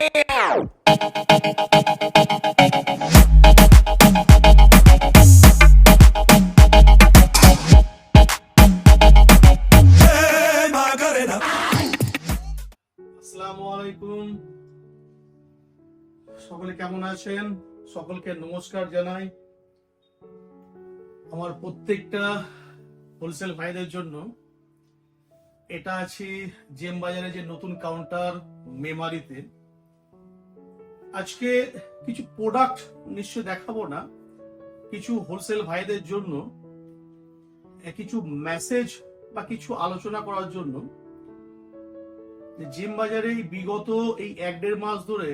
সকলে কেমন আছেন? সকলকে নমস্কার জানাই। আমার প্রত্যেকটা হোলসেল ভাইদের জন্য এটা আছে জেম বাজারে যে নতুন কাউন্টার মেমারিতে। আজকে কিছু প্রোডাক্ট নিশ্চয় দেখাবো না। কিছু হোলসেল ভাইদের জন্য কিছু মেসেজ বা কিছু আলোচনা করার জন্য। জিম বাজারে বিগত এই এক দেড় মাস ধরে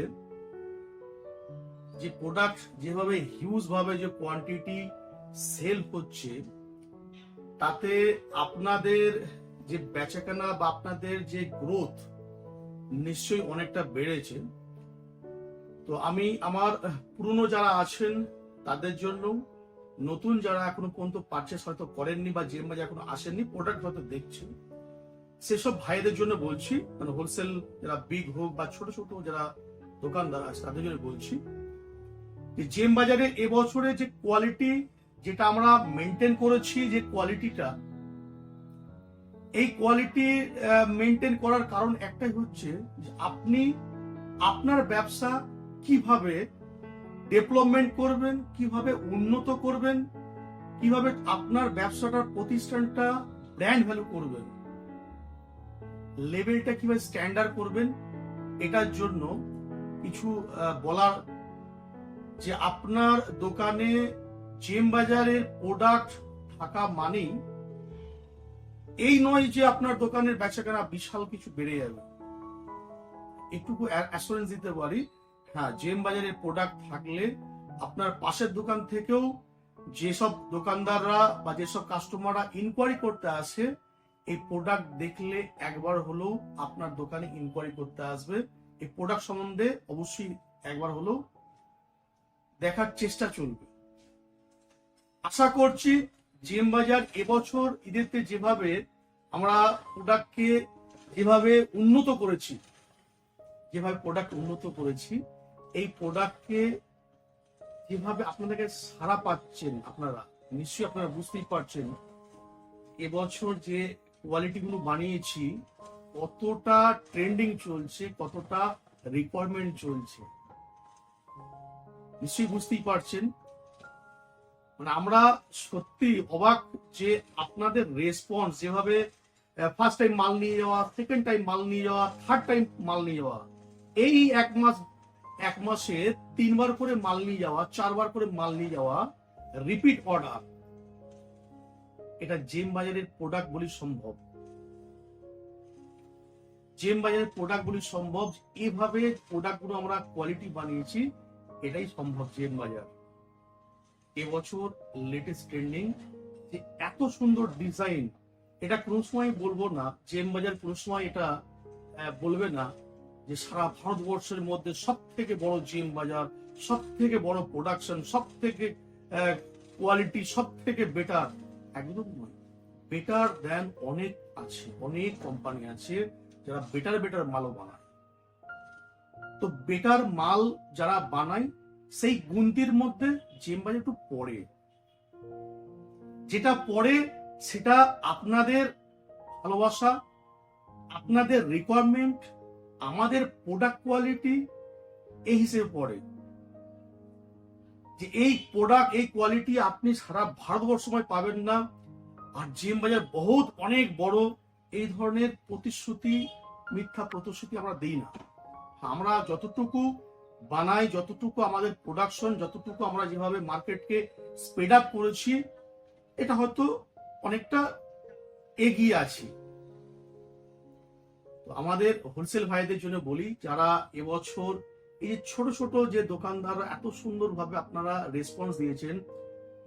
যে প্রোডাক্ট যেভাবে হিউজ ভাবে যে কোয়ান্টিটি সেল হচ্ছে, তাতে আপনাদের যে বেচাকেনা বা আপনাদের যে গ্রোথ নিশ্চয়ই অনেকটা বেড়েছে। তো আমি আমার পুরনো যারা আছেন, তাদের জন্য নতুন যারা এখনও পর্যন্ত পারচেস হয়তো করেননি বা জিম বাজার এখনও আসেননি প্রোডাক্ট হয়তো দেখছেন। সেসব ভাইদের জন্য বলছি মানে হোলসেল যারা বিগ হোক বা ছোট ছোট যারা দোকানদার আছে, তাদের জন্য বলছি যে জেম বাজারে এবছরে যে কোয়ালিটি যেটা আমরা মেনটেন করেছি, যে কোয়ালিটিটা এই কোয়ালিটি মেনটেন করার কারণ একটাই হচ্ছে যে আপনি আপনার ব্যবসা কীভাবে ডেভেলপমেন্ট করবেন, কীভাবে উন্নত করবেন, কীভাবে আপনার ব্যবসাটার প্রতিষ্ঠানটা ব্র্যান্ড ভ্যালু করবেন লেভেলটা কীভাবে স্ট্যান্ডার্ড করবেন, এটার জন্য কিছু বলার যে আপনার দোকানে জেম বাজারের প্রোডাক্ট থাকা মানেই এই নয় যে আপনার দোকানের বেচাকেনা বিশাল কিছু বেড়ে যাবে। একটুকু অ্যাসুরেন্স দিতে পারি হ্যাঁ জেম বাজারের প্রোডাক্ট থাকলে আপনার পাশের দোকান থেকেও যেসব দোকানদাররা বা যেসব কাস্টমাররা ইনকোয়ারি করতে আসে, এই প্রোডাক্ট দেখলে একবার হলেও আপনার দোকানে ইনকোয়ারি করতে আসবে। এই প্রোডাক্ট সম্বন্ধে অবশ্যই একবার হলেও দেখার চেষ্টা চলবে। আশা করছি জেম বাজার এবছর ঈদেরতে যেভাবে আমরা প্রোডাক্টকে যেভাবে উন্নত করেছি, যেভাবে প্রোডাক্ট উন্নত করেছি এই প্রোডাক্টকে যেভাবে আপনাদেরকে সারা পাচ্ছেন আপনারা? নিশ্চয়ই আপনারা বুঝতেই পারছেন। এবছর যে কোয়ালিটিগুলো বানিয়েছি, কতটা ট্রেন্ডিং চলছে, কতটা রিকোয়ারমেন্ট চলছে, নিশ্চয়ই বুঝতেই পারছেন। মানে আমরা সত্যি অবাক যে আপনাদের রেসপন্স যেভাবে ফার্স্ট টাইম মাল নিয়ে যাওয়া সেকেন্ড টাইম মাল নিয়ে যাওয়া থার্ড টাইম মাল নিয়ে যাওয়া, এই এক মাস এক মাসে তিনবার করে মাল নিয়ে যাওয়া, চারবার করে মাল নিয়ে যাওয়া রিপিট অর্ডার এটা জেম বাজারের প্রোডাক্ট বলি সম্ভব। জেম বাজারের প্রোডাক্ট বলি সম্ভব। এভাবে প্রোডাক্টগুলো আমরা কোয়ালিটি বানিয়েছি, এটাই সম্ভব জেম বাজার এবছর লেটেস্ট ট্রেন্ডিং যে এত সুন্দর ডিজাইন এটা কোনো সময় বলব না জেম বাজার কোনো সময় এটা বলবে না। যে সারা ভারতবর্ষের মধ্যে সব থেকে বড় জিম বাজার সব থেকে বড় প্রোডাকশন সব থেকে কোয়ালিটি সব থেকে বেটার একদম নয়। বেটার দেন অনেক আছে, অনেক কোম্পানি আছে যারা বেটার বেটার মালও বানায়। তো বেটার মাল যারা বানায়, সেই গুনতির মধ্যে জিম বাজার একটু পড়ে। যেটা পড়ে, সেটা আপনাদের ভালোবাসা, আপনাদের রিকোয়ারমেন্ট আমাদের প্রোডাক্ট কোয়ালিটি এই হিসেবে পড়ে। যে এই প্রোডাক্ট এই কোয়ালিটি আপনি সারা ভারতবর্ষময় পাবেন না। আর জিএম বাজার বহুত অনেক বড়, এই ধরনের প্রতিশ্রুতি, মিথ্যা প্রতিশ্রুতি আমরা দিই না। আমরা যতটুকু বানাই, যতটুকু আমাদের প্রোডাকশন যতটুকু আমরা যেভাবে মার্কেটকে স্পিড আপ করেছি, এটা হয়তো অনেকটা এগিয়ে আছি। তো আমাদের হোলসেল ভাইদের জন্য বলি, যারা এবছর এই যে ছোট ছোট যে দোকানদাররা এত সুন্দরভাবে আপনারা রেসপন্স দিয়েছেন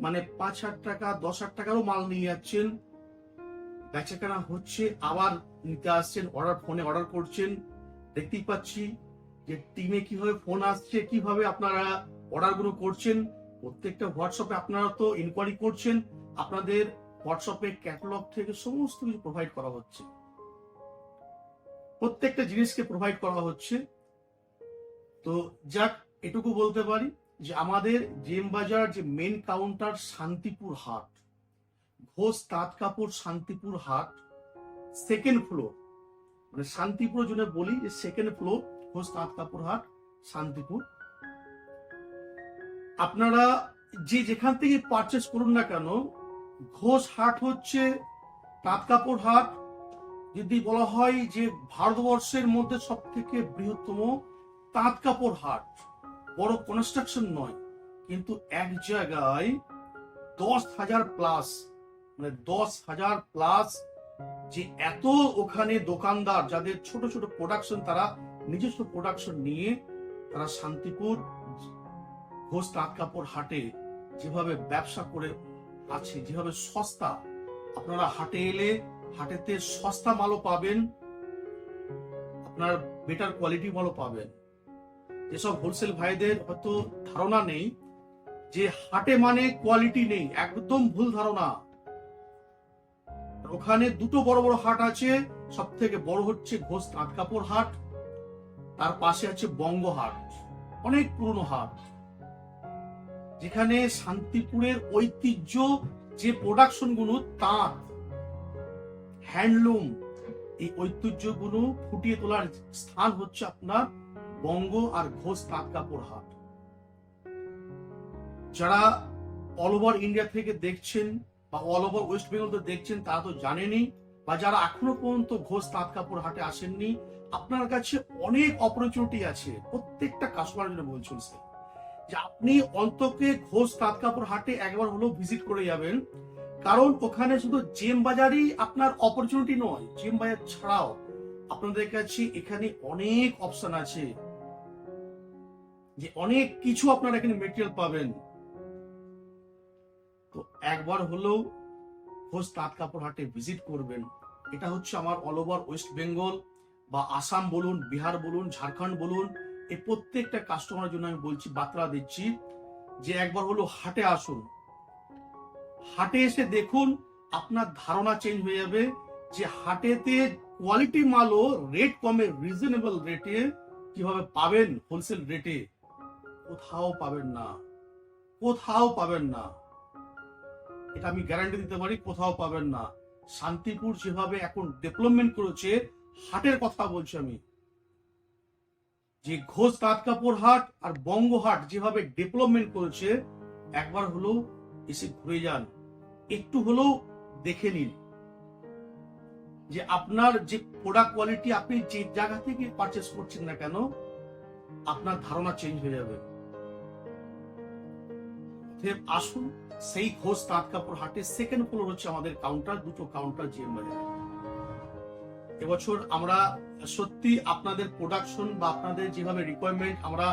মানে পাঁচ হাজার টাকা, দশ হাজার টাকারও মাল নিয়ে যাচ্ছেন, বেচাকেনা হচ্ছে, আবার নিতে আসছেন অর্ডার ফোনে অর্ডার করছেন, দেখতেই পাচ্ছি যে টিমে কীভাবে ফোন আসছে, কীভাবে আপনারা অর্ডারগুলো করছেন, প্রত্যেকটা হোয়াটসঅ্যাপে আপনারা তো ইনকোয়ারি করছেন, আপনাদের হোয়াটসঅ্যাপে ক্যাটালগ থেকে সমস্ত কিছু প্রোভাইড করা হচ্ছে। প্রত্যেকটা জিনিসকে প্রোভাইড করা হচ্ছে। তো যাক, এটুকু বলতে পারি যে আমাদের জেম বাজার যে মেন কাউন্টার শান্তিপুর হাট, ঘোষ তাঁত কাপড় শান্তিপুর হাট সেকেন্ড ফ্লোর মানে শান্তিপুর জন্য বলি যে সেকেন্ড ফ্লোর ঘোষ তাঁত কাপড় হাট, শান্তিপুর। আপনারা যে যেখান থেকে পারচেস করুন না কেন, ঘোষ হাট হচ্ছে তাঁত কাপড় হাট যদি বলা হয় যে ভারতবর্ষের মধ্যে সব থেকে বৃহত্তম তাঁত কাপড় হাট, বড় কনস্ট্রাকশন নয়, কিন্তু এক জায়গায় দশ হাজার প্লাস মানে দশ হাজার প্লাস যে এত ওখানে দোকানদার যাদের ছোট ছোট প্রোডাকশন তারা নিজস্ব প্রোডাকশন নিয়ে তারা শান্তিপুর ঘোষ তাঁত কাপড় হাটে যেভাবে ব্যবসা করে আছে, যেভাবে সস্তা, আপনারা হাটে এলে হাটেতে সস্তা মালও পাবেন, আপনার বেটার কোয়ালিটি মালও পাবেন। যেসব হোলসেল ভাইদের হয়তো ধারণা নেই, যে হাটে মানে কোয়ালিটি নেই, একদম ভুল ধারণা। ওখানে দুটো বড় বড় হাট আছে সব থেকে বড় হচ্ছে ঘোষ তাঁত কাপড় হাট, তার পাশে আছে বঙ্গ হাট, অনেক পুরনো হাট। যেখানে শান্তিপুরের ঐতিহ্য যে প্রোডাকশনগুলো তাঁত হ্যান্ডলুম, এই ঐতিহ্যগুলো ফুটিয়ে তোলার স্থান হচ্ছে আপনার বঙ্গ আর ঘোষ তাঁত কাপড় হাট। যারা অল ওভার ইন্ডিয়া থেকে দেখছেন বা অল ওভার ওয়েস্ট বেঙ্গল তো দেখছেন, তারা তো জানেনই, বা যারা এখনও পর্যন্ত ঘোষ তাঁত কাপড় হাটে আসেননি, আপনার কাছে অনেক অপরচুনিটি আছে। প্রত্যেকটা কাস্টমার জন্য বলছেন যে আপনি অন্তকে ঘোষ তাঁত কাপড় হাটে একবার হলেও ভিজিট করে যাবেন। কারণ ওখানে শুধু জেম বাজারই আপনার অপরচুনিটি নয় জেম বাজার ছাড়াও আপনাদের কাছে এখানে অনেক অপশন আছে। যে অনেক কিছু আপনারা এখানে মেটেরিয়াল পাবেন। তো একবার হলেও ঘোষ তাঁত কাপড় হাটে ভিজিট করবেন। এটা হচ্ছে আমার অল ওভার ওয়েস্ট বেঙ্গল বা আসাম বলুন বিহার বলুন ঝাড়খণ্ড বলুন, এই প্রত্যেকটা কাস্টমারের জন্য আমি বলছি, বার্তা দিচ্ছি যে একবার হলো হাটে আসুন। হাটে এসে দেখুন আপনার ধারণা চেঞ্জ হয়ে যাবে যে হাটেতে কোয়ালিটি মালও রেট কমে রিজনেবল রেটে কীভাবে পাবেন হোলসেল রেটে কোথাও পাবেন না, কোথাও পাবেন না। এটা আমি গ্যারান্টি দিতে পারি, কোথাও পাবেন না। শান্তিপুর যেভাবে এখন ডেভেলপমেন্ট করেছে, হাটের কথা বলছি আমি। যে ঘোষ তাঁত কাপড় হাট আর বঙ্গ হাট যেভাবে ডেভেলপমেন্ট করেছে, একবার হলেও এসে ঘুরে যান। একটু হলেও দেখে নিন যে আপনার যে প্রোডাক্ট কোয়ালিটি আপনি যে জায়গা থেকে পারচেস করছেন না কেন, আপনার ধারণা চেঞ্জ হয়ে যাবে। আসুন, সেই ঘোষ তাঁত কাপড় হাটে সেকেন্ড ফ্লোর হচ্ছে আমাদের কাউন্টার দুটো কাউন্টার জিএম বাজারে। এবছর আমরা সত্যি আপনাদের প্রোডাকশন বা আপনাদের যেভাবে রিকোয়ারমেন্ট আমরা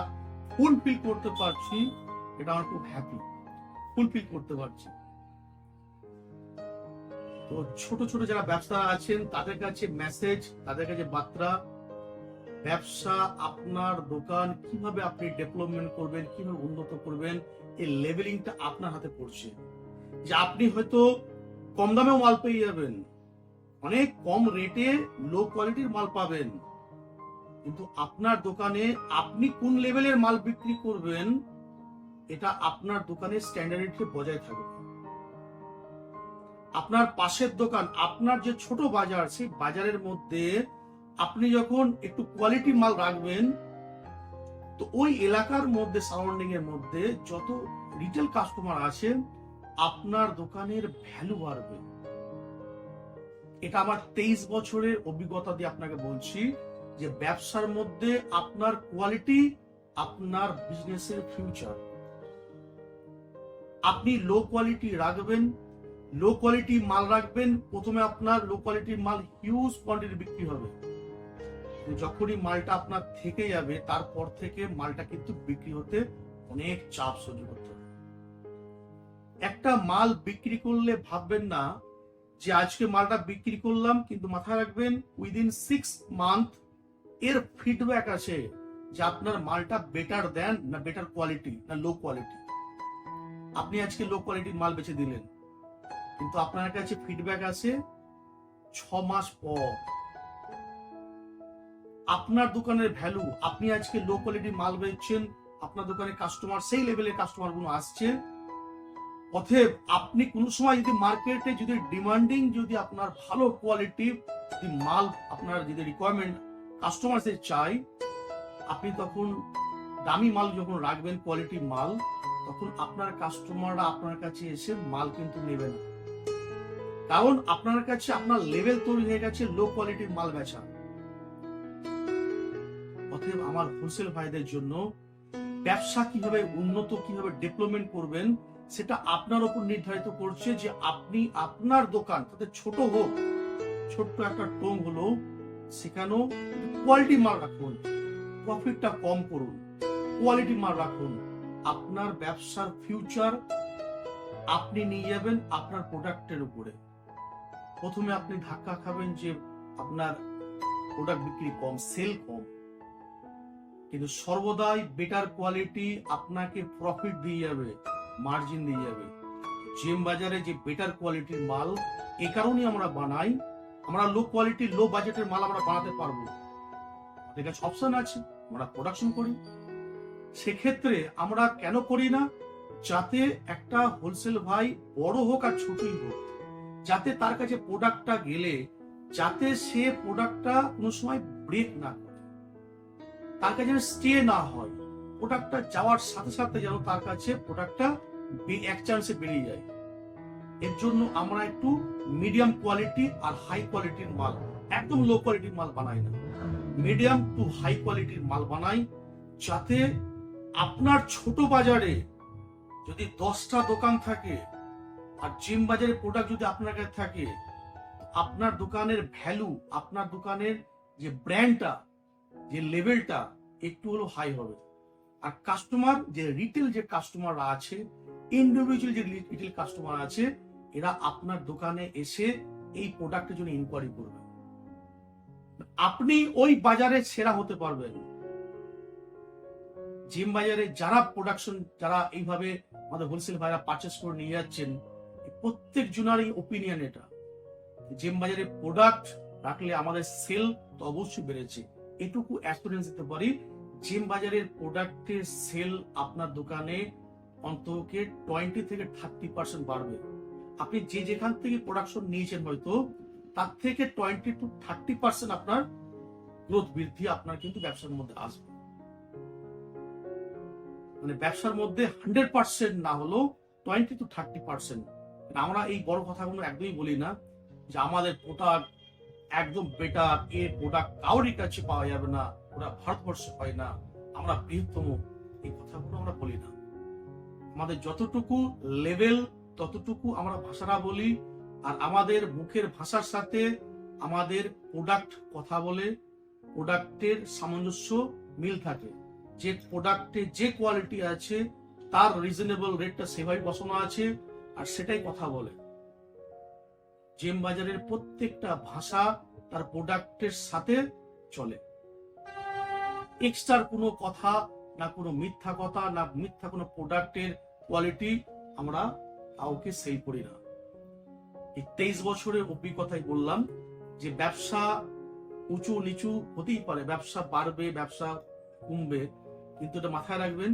ফুলফিল করতে পারছি, এটা আমার খুব হ্যাপি ফুলফিল করতে পারছি। তো ছোট ছোট যারা ব্যবসা আছেন, তাদের কাছে মেসেজ তাদের কাছে বার্তা, ব্যবসা আপনার দোকান কীভাবে আপনি ডেভেলপমেন্ট করবেন, কীভাবে উন্নত করবেন, এই লেভেলিংটা আপনার হাতে পড়ছে। যে আপনি হয়তো কম দামেও মাল পেয়ে যাবেন, অনেক কম রেটে লো কোয়ালিটির মাল পাবেন। কিন্তু আপনার দোকানে আপনি কোন লেভেলের মাল বিক্রি করবেন এটা আপনার দোকানের স্ট্যান্ডার্ডকে বজায় থাকবে। আপনার পাশের দোকান, আপনার যে ছোট বাজার, সেই বাজারের মধ্যে আপনি যখন একটু কোয়ালিটি মাল রাখবেন, তো ওই এলাকার মধ্যে সারাউন্ডিং এর মধ্যে যত রিটেল কাস্টমার আছেন, আপনার দোকানের ভ্যালু বাড়বে। এটা আমার তেইশ বছরের অভিজ্ঞতা দিয়ে আপনাকে বলছি যে ব্যবসার মধ্যে আপনার কোয়ালিটি আপনার বিজনেসের ফিউচার আপনি লো কোয়ালিটি রাখবেন লো কোয়ালিটি মাল রাখবেন, প্রথমে আপনার লো কোয়ালিটির মাল হিউজ কোয়ান্টিটি বিক্রি হবে। যখনই মালটা আপনার থেকে যাবে, তারপর থেকে মালটা কিন্তু বিক্রি হতে অনেক চাপ সহ্য করতে হবে। একটা মাল বিক্রি করলে ভাববেন না যে আজকে মালটা বিক্রি করলাম, কিন্তু মাথায় রাখবেন উইদিন সিক্স মান্থ এর ফিডব্যাক আছে যে আপনার মালটা বেটার দেন না বেটার কোয়ালিটি না লো কোয়ালিটি আপনি আজকে লো কোয়ালিটির মাল বেছে দিলেন। কিন্তু আপনার কাছে ফিডব্যাক আছে ছ মাস পর। আপনার দোকানের ভ্যালু আপনি আজকে লো কোয়ালিটির মাল বেচছেন, আপনার দোকানে কাস্টমার সেই লেভেলের কাস্টমারগুলো আসছে। অতএব আপনি কোনো সময় যদি মার্কেটে যদি ডিমান্ডিং যদি আপনার ভালো কোয়ালিটি যদি মাল আপনার যদি রিকোয়ারমেন্ট কাস্টমারদের চাই, আপনি তখন দামি মাল যখন রাখবেন কোয়ালিটি মাল তখন আপনার কাস্টমাররা আপনার কাছে এসে মাল কিন্তু নেবে না। কারণ আপনার কাছে আপনার লেভেল তৈরি হয়ে গেছে লো কোয়ালিটির মাল বেচা। অতএব আমার হোলসেল ভাইদের জন্য ব্যবসা কীভাবে উন্নত, কীভাবে ডেভেলপমেন্ট করবেন, সেটা আপনার উপর নির্ধারিত করছে যে আপনি আপনার দোকান, তাতে ছোট হোক, ছোট্ট একটা টোং হলো, সেখানেও কোয়ালিটি মাল রাখুন প্রফিটটা কম করুন কোয়ালিটি মাল রাখুন। আপনার ব্যবসার ফিউচার আপনি নিয়ে যাবেন আপনার প্রোডাক্টের উপরে। প্রথমে আপনি ধাক্কা খাবেন যে আপনার প্রোডাক্ট বিক্রি কম সেল কম। কিন্তু সর্বদাই বেটার কোয়ালিটি আপনাকে প্রফিট দিয়ে যাবে মার্জিন দিয়ে যাবে। জেম বাজারে যে বেটার কোয়ালিটির মাল, এ কারণেই আমরা বানাই। আমরা লো কোয়ালিটির লো বাজেটের মাল আমরা বানাতে পারব আমাদের কাছে অপশন আছে, আমরা প্রোডাকশন করি। সেক্ষেত্রে আমরা কেন করি না? যাতে একটা হোলসেল ভাই বড় হোক আর ছোটই হোক। যাতে তার কাছে প্রোডাক্টটা গেলে, যাতে সে প্রোডাক্টটা কোনো সময় ব্রেক না করে। তার কাছে যেন স্টে না হয়। প্রোডাক্টটা যাওয়ার সাথে সাথে যেন তার কাছে প্রোডাক্টটা এক চান্সে বেরিয়ে যায়। এর জন্য আমরা একটু মিডিয়াম কোয়ালিটি আর হাই কোয়ালিটির মাল, একদম লো কোয়ালিটির মাল বানাই না। মিডিয়াম টু হাই কোয়ালিটির মাল বানাই, যাতে আপনার ছোট বাজারে যদি দশটা দোকান থাকে, আর জিম বাজারে প্রোডাক্ট যদি আপনার কাছে থাকে, আপনার দোকানের ভ্যালু আপনার দোকানের যে ব্র্যান্ডটা যে লেভেলটা একটু হলো হাই হবে। আর কাস্টমার যে রিটেল যে কাস্টমাররা আছে ইন্ডিভিজুয়াল যে রিটেল কাস্টমার আছে, এরা আপনার দোকানে এসে এই প্রোডাক্টের জন্য ইনকোয়ারি করবে। আপনি ওই বাজারে সেরা হতে পারবেন। জিম বাজারে যারা প্রোডাকশন যারা এইভাবে আমাদের হোলসেল ভাইরা পারচেস করে নিয়ে যাচ্ছেন প্রত্যেক জনারই ওপিনিয়ন এটা। জিম বাজারে প্রোডাক্ট রাখলে আমাদের সেল তো অবশ্যই বেড়েছে। এটুকু অ্যাসুরেন্স দিতে পারি, জিম বাজারের প্রোডাক্টের সেল আপনার দোকানে অন্তকে টোয়েন্টি থেকে থার্টি পার্সেন্ট বাড়বে। আপনি যে যেখান থেকে প্রোডাকশন নিয়েছেন হয়তো, তার থেকে টোয়েন্টি টু থার্টি পার্সেন্ট আপনার গ্রোথ বৃদ্ধি আপনার কিন্তু ব্যবসার মধ্যে আসবে। মানে ব্যবসার মধ্যে হান্ড্রেড পার্সেন্ট না হলেও টোয়েন্টি টু থার্টি পার্সেন্ট। আমরা এই বড় কথাগুলো একদমই বলি না যে আমাদের প্রোডাক্ট একদম বেটার এ প্রোডাক্ট কাউরই কাছে পাওয়া যাবে না, ওরা ভারতবর্ষে হয় না, আমরা বৃহত্তম। এই কথাগুলো আমরা বলি না। আমাদের যতটুকু লেভেল ততটুকু আমরা ভাষাটা বলি আর আমাদের মুখের ভাষার সাথে আমাদের প্রোডাক্ট কথা বলে প্রোডাক্টের সামঞ্জস্য মিল থাকে। যে প্রোডাক্টে যে কোয়ালিটি আছে, তার রিজনেবল রেটটা সেভাবে বসানো আছে আর সেটাই কথা বলে। জেম বাজারের প্রত্যেকটা ভাষা তার প্রোডাক্টের সাথে চলে। এক্সট্রার কোনো কথা না কোনো মিথ্যা কথা না মিথ্যা কোনো প্রোডাক্টের কোয়ালিটি আমরা কাউকে সেল করি না। এই তেইশ বছরের অভিজ্ঞতায় বললাম যে ব্যবসা উঁচু নিচু হতেই পারে, ব্যবসা বাড়বে, ব্যবসা কমবে। কিন্তু এটা মাথায় রাখবেন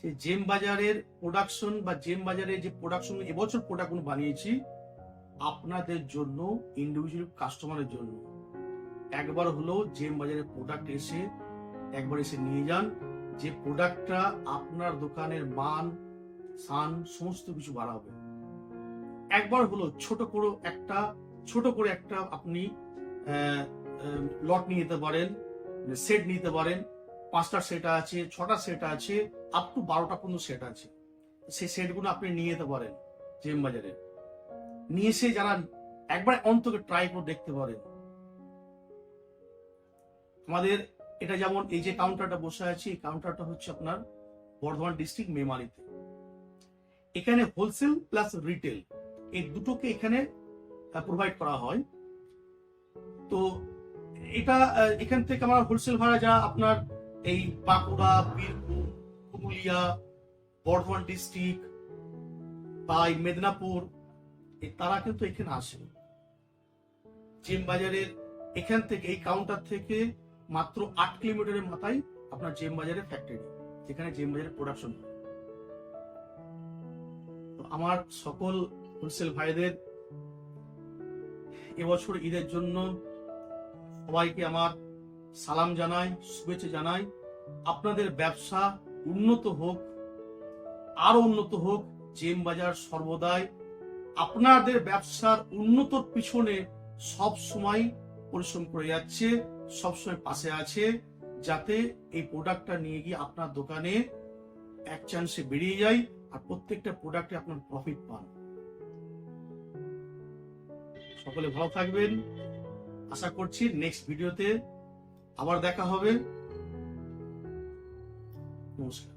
যে জেম বাজারের প্রোডাকশন বা জেম বাজারে যে প্রোডাকশন এবছর প্রোডাক্ট বানিয়েছি আপনাদের জন্য ইন্ডিভিজুয়াল কাস্টমারের জন্য। একবার হলো জেম বাজারের প্রোডাক্ট এসে একবার এসে নিয়ে যান, যে প্রোডাক্টটা আপনার দোকানের মান সান সমস্ত কিছু বাড়াবে। একবার হলো ছোট করে একটা, ছোট করে একটা আপনি লট নিয়ে যেতে পারেন সেট নিতে পারেন পাঁচটা সেট আছে, ছটা সেট আছে আপ টু বারোটা পর্যন্ত সেট আছে। সেই সেটগুলো আপনি নিয়ে যেতে পারেন জেম বাজারে নিয়ে এসে যারা একবার অন্তকে ট্রাই করে দেখতে পারেন। আমাদের এটা যেমন এই যে কাউন্টারটা বসে আছে, এই কাউন্টারটা হচ্ছে আপনার বর্ধমান ডিস্ট্রিক্ট মেমারিতে। এখানে হোলসেল প্লাস রিটেল এই দুটোকে এখানে প্রোভাইড করা হয়। তো এটা এখান থেকে আমার হোলসেল ভাড়া যা আপনার এই বাঁকুড়া, বীরভূম, পুরুলিয়া, বর্ধমান ডিস্ট্রিক্ট বা এই মেদিনীপুর তারা কিন্তু এখানে আসে জিম বাজারের এখান থেকে, এই কাউন্টার থেকে মাত্র আট কিলোমিটারের মাথায় আপনার জেম বাজারের ফ্যাক্টরি যেখানে জেম বাজারের প্রোডাকশন হয়। তো আমার সকল হোলসেল ভাইদের এবছর ঈদের জন্য সবাইকে আমার সালাম জানাই, শুভেচ্ছা জানাই। আপনাদের ব্যবসা উন্নত হোক আরও উন্নত হোক, জেম বাজার সর্বদাই। আপনাদের ব্যবসার উন্নতর পিছনে সব সময় পরিশ্রম করে যাচ্ছে, সব সময় পাশে আছে, যাতে এই প্রোডাক্টটা নিয়ে গিয়ে আপনার দোকানে এক চান্সে বেরিয়ে যায় আর প্রত্যেকটা প্রোডাক্টে আপনার প্রফিট পান। সকলে ভালো থাকবেন। আশা করছি নেক্সট ভিডিওতে আবার দেখা হবে। নমস্কার।